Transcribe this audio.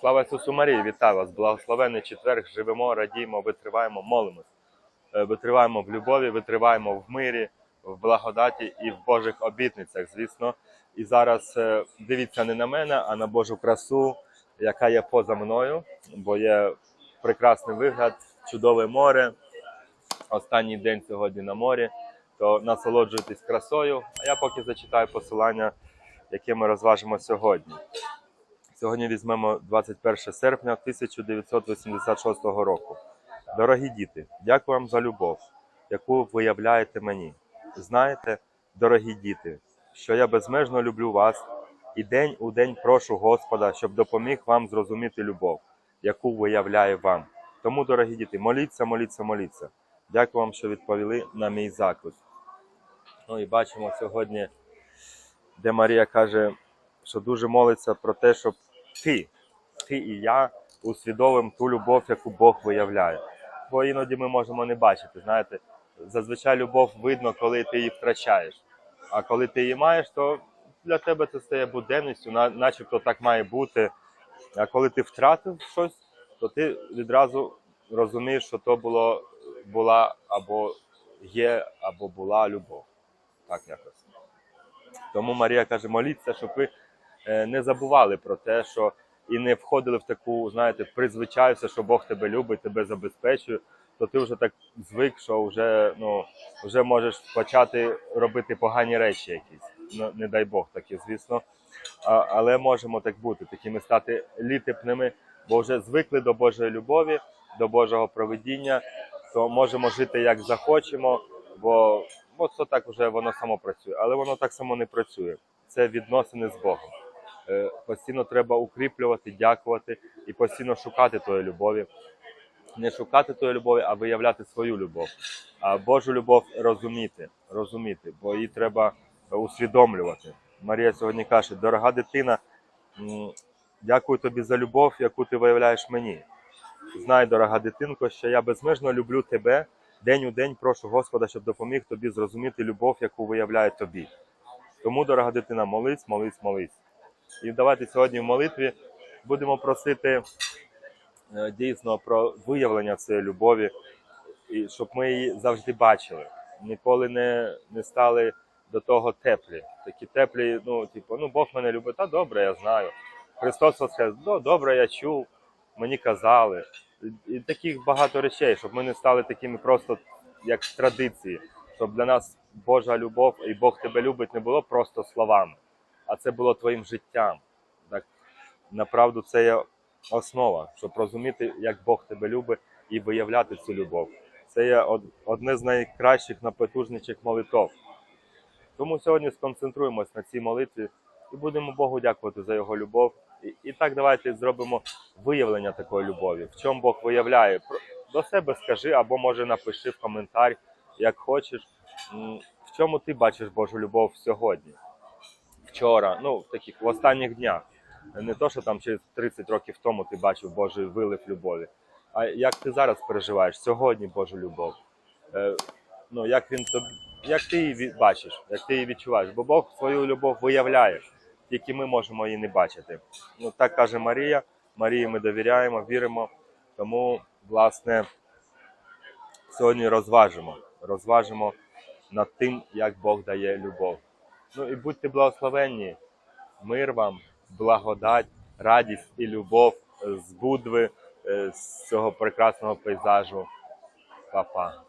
Слава Ісусу Марії, вітаю вас! Благословений четверг, живемо, радіємо, витриваємо, молимось. Е, Витриваємо в любові, витриваємо в мирі, в благодаті і в Божих обітницях, звісно. І зараз е, дивіться не на мене, а на Божу красу, яка є поза мною, бо є прекрасний вигляд, чудове море. Останній день сьогодні на морі, то насолоджуйтесь красою. А я поки зачитаю посилання, яке ми розважимо сьогодні. Сьогодні візьмемо 21 серпня 1986 року. Дорогі діти, дякую вам за любов, яку виявляєте мені. Знаєте, дорогі діти, що я безмежно люблю вас і день у день прошу Господа, щоб допоміг вам зрозуміти любов, яку виявляє вам. Тому, дорогі діти, моліться, моліться, моліться. Дякую вам, що відповіли на мій заклик. Ну і бачимо сьогодні, де Марія каже, що дуже молиться про те, щоб ти, ти і я усвідомимо ту любов, яку Бог виявляє. Бо іноді ми можемо не бачити. Знаєте, зазвичай любов видно, коли ти її втрачаєш. А коли ти її маєш, то для тебе це стає буденністю, начебто так має бути. А коли ти втратив щось, то ти відразу розумієш, що то було, була або є, або була любов. Так якось. Тому Марія каже: моліться, щоб ви не забували про те, що і не входили в таку, знаєте, призвичайся, що Бог тебе любить, тебе забезпечує, то ти вже так звик, що вже, ну, вже можеш почати робити погані речі якісь. Ну, не дай Бог такі, звісно. А, але можемо так бути, такими стати літепними, бо вже звикли до Божої любові, до Божого проведіння, то можемо жити як захочемо, бо, бо так вже воно само працює. Але воно так само не працює. Це відносини з Богом. Е, Постійно треба укріплювати, дякувати і постійно шукати тої любові. Не шукати тої любові, а виявляти свою любов. А Божу любов розуміти, розуміти, бо її треба усвідомлювати. Марія сьогодні каже: дорога дитина, дякую тобі за любов, яку ти виявляєш мені. Знай, дорога дитинко, що я безмежно люблю тебе. День у день прошу Господа, щоб допоміг тобі зрозуміти любов, яку виявляє тобі. Тому, дорога дитина, молись, молись, молись. І давайте сьогодні в молитві будемо просити е, дійсно про виявлення цієї любові, і щоб ми її завжди бачили. Ніколи не, не стали до того теплі. Такі теплі, ну, типу, ну Бог мене любить, та добре, я знаю. Христос воскрес, ну добре, я чув, мені казали. І, таких багато речей, щоб ми не стали такими просто як традиції, щоб для нас Божа любов і Бог тебе любить не було просто словами, а це було твоїм життям. Так, направду, це є основа, щоб розуміти, як Бог тебе любить і виявляти цю любов. Це є одне з найкращих, найпотужніших молитов. Тому сьогодні сконцентруємось на цій молитві і будемо Богу дякувати за його любов. І, і так давайте зробимо виявлення такої любові. В чому Бог виявляє? До себе скажи або може напиши в коментар, як хочеш. В чому ти бачиш Божу любов сьогодні? Вчора, ну в таких в останніх днях. Не то, що там через 30 років тому ти бачив Божий вилив любові. А як ти зараз переживаєш сьогодні Божу любов? Е, ну, як він як ти її бачиш, як ти її відчуваєш? Бо Бог свою любов виявляє, тільки ми можемо її не бачити. Ну так каже Марія. Марії ми довіряємо, віримо. Тому, власне, сьогодні розважимо. Розважимо над тим, як Бог дає любов. Ну і будьте благословенні, мир вам, благодать, радість і любов з Будви, е, з цього прекрасного пейзажу. Па-па.